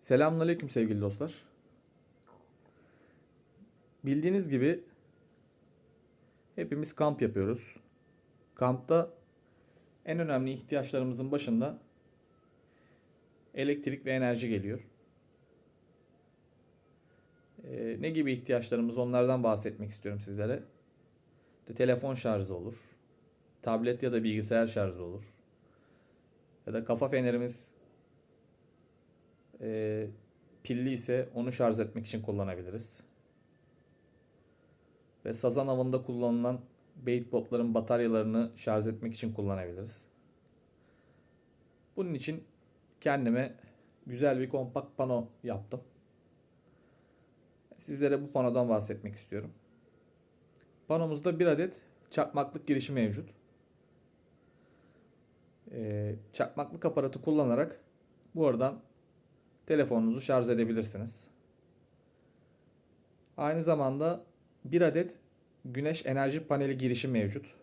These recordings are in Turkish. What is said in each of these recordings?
Selamünaleyküm sevgili dostlar. Bildiğiniz gibi hepimiz kamp yapıyoruz. Kampta en önemli ihtiyaçlarımızın başında elektrik ve enerji geliyor. Ee, ne gibi ihtiyaçlarımız onlardan bahsetmek istiyorum sizlere. İşte telefon şarjı olur. Tablet ya da bilgisayar şarjı olur. Ya da kafa fenerimiz e, pilli ise onu şarj etmek için kullanabiliriz. Ve sazan avında kullanılan bait botların bataryalarını şarj etmek için kullanabiliriz. Bunun için kendime güzel bir kompakt pano yaptım. Sizlere bu panodan bahsetmek istiyorum. Panomuzda bir adet çakmaklık girişi mevcut. Ee, çakmaklık aparatı kullanarak bu aradan telefonunuzu şarj edebilirsiniz. Aynı zamanda bir adet güneş enerji paneli girişi mevcut.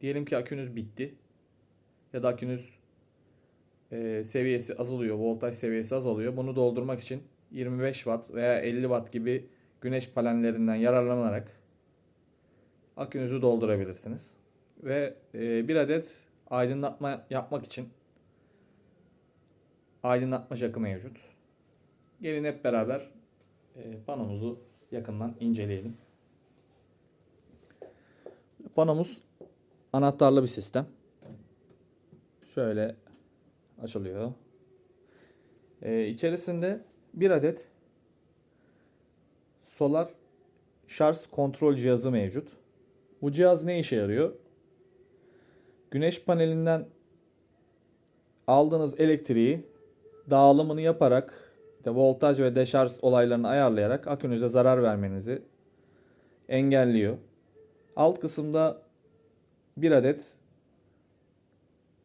Diyelim ki akünüz bitti ya da akünüz e, seviyesi azalıyor, voltaj seviyesi azalıyor. Bunu doldurmak için 25 watt veya 50 watt gibi güneş panellerinden yararlanarak akünüzü doldurabilirsiniz. Ve e, bir adet aydınlatma yapmak için aydınlatma jakı mevcut. Gelin hep beraber e, panomuzu yakından inceleyelim. Panomuz anahtarlı bir sistem. Şöyle açılıyor. E, içerisinde bir adet solar şarj kontrol cihazı mevcut. Bu cihaz ne işe yarıyor? Güneş panelinden aldığınız elektriği dağılımını yaparak işte voltaj ve deşarj olaylarını ayarlayarak akünüze zarar vermenizi engelliyor. Alt kısımda bir adet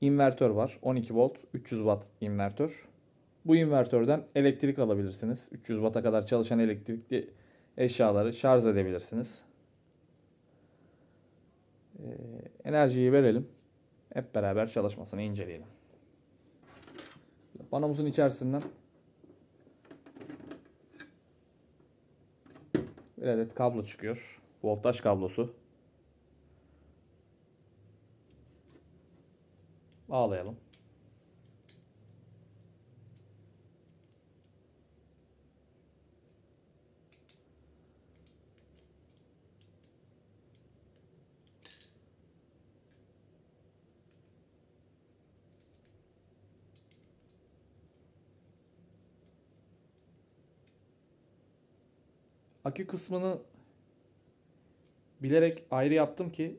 invertör var. 12 volt 300 watt invertör. Bu invertörden elektrik alabilirsiniz. 300 watt'a kadar çalışan elektrikli eşyaları şarj edebilirsiniz. Ee, enerjiyi verelim. Hep beraber çalışmasını inceleyelim. Panomuzun içerisinden bir adet kablo çıkıyor. Voltaj kablosu. Bağlayalım. Akü kısmını bilerek ayrı yaptım ki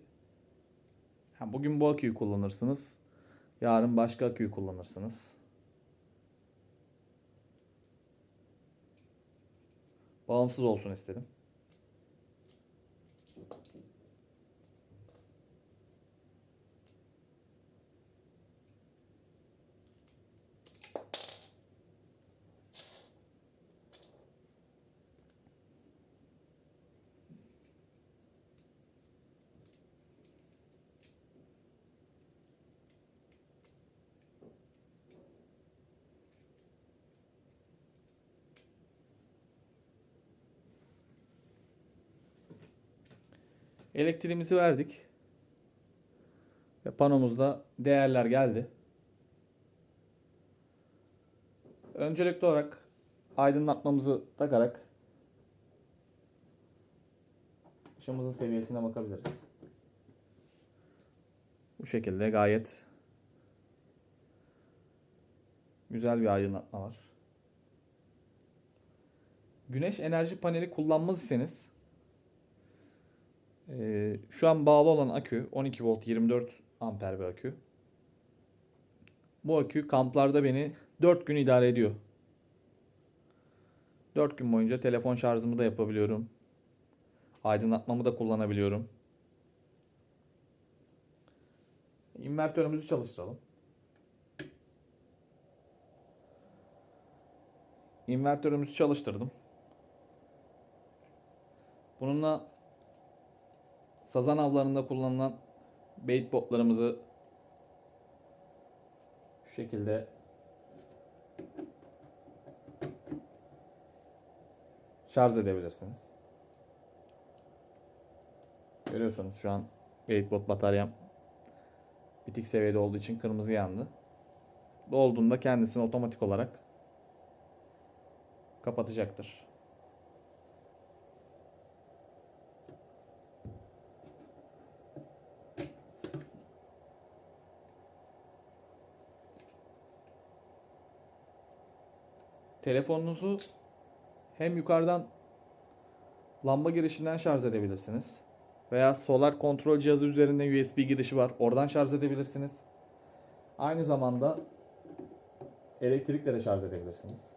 ha, bugün bu aküyü kullanırsınız. Yarın başka aküyü kullanırsınız. Bağımsız olsun istedim. Elektriğimizi verdik. Ve panomuzda değerler geldi. Öncelikli olarak aydınlatmamızı takarak ışığımızın seviyesine bakabiliriz. Bu şekilde gayet güzel bir aydınlatma var. Güneş enerji paneli kullanmaz iseniz ee, şu an bağlı olan akü 12 volt 24 amper bir akü. Bu akü kamplarda beni 4 gün idare ediyor. 4 gün boyunca telefon şarjımı da yapabiliyorum. Aydınlatmamı da kullanabiliyorum. İnvertörümüzü çalıştıralım. İnvertörümüzü çalıştırdım. Bununla sazan avlarında kullanılan bait botlarımızı şu şekilde şarj edebilirsiniz. Görüyorsunuz şu an Gatebot bataryam bitik seviyede olduğu için kırmızı yandı. Dolduğunda kendisini otomatik olarak kapatacaktır. Telefonunuzu hem yukarıdan lamba girişinden şarj edebilirsiniz. Veya solar kontrol cihazı üzerinde USB girişi var. Oradan şarj edebilirsiniz. Aynı zamanda elektrikle de şarj edebilirsiniz.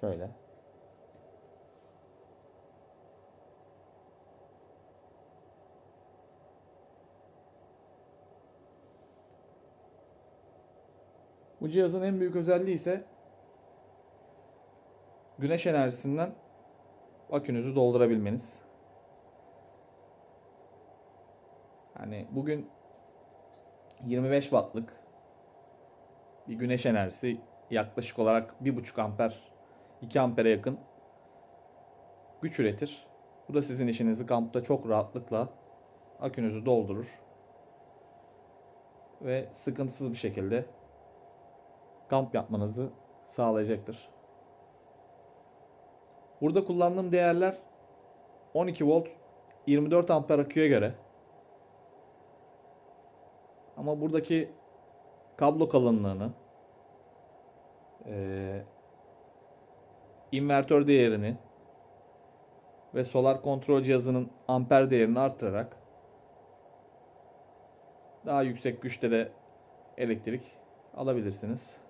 Şöyle. Bu cihazın en büyük özelliği ise güneş enerjisinden akünüzü doldurabilmeniz. Hani bugün 25 wattlık bir güneş enerjisi yaklaşık olarak 1.5 amper 2 ampere yakın güç üretir. Bu da sizin işinizi kampta çok rahatlıkla akünüzü doldurur. Ve sıkıntısız bir şekilde kamp yapmanızı sağlayacaktır. Burada kullandığım değerler 12 volt 24 amper aküye göre. Ama buradaki kablo kalınlığını eee invertör değerini ve solar kontrol cihazının amper değerini artırarak daha yüksek güçte de elektrik alabilirsiniz.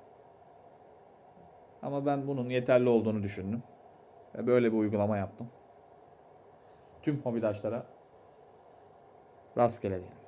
Ama ben bunun yeterli olduğunu düşündüm. Ve böyle bir uygulama yaptım. Tüm hobidaşlara rastgele diyelim.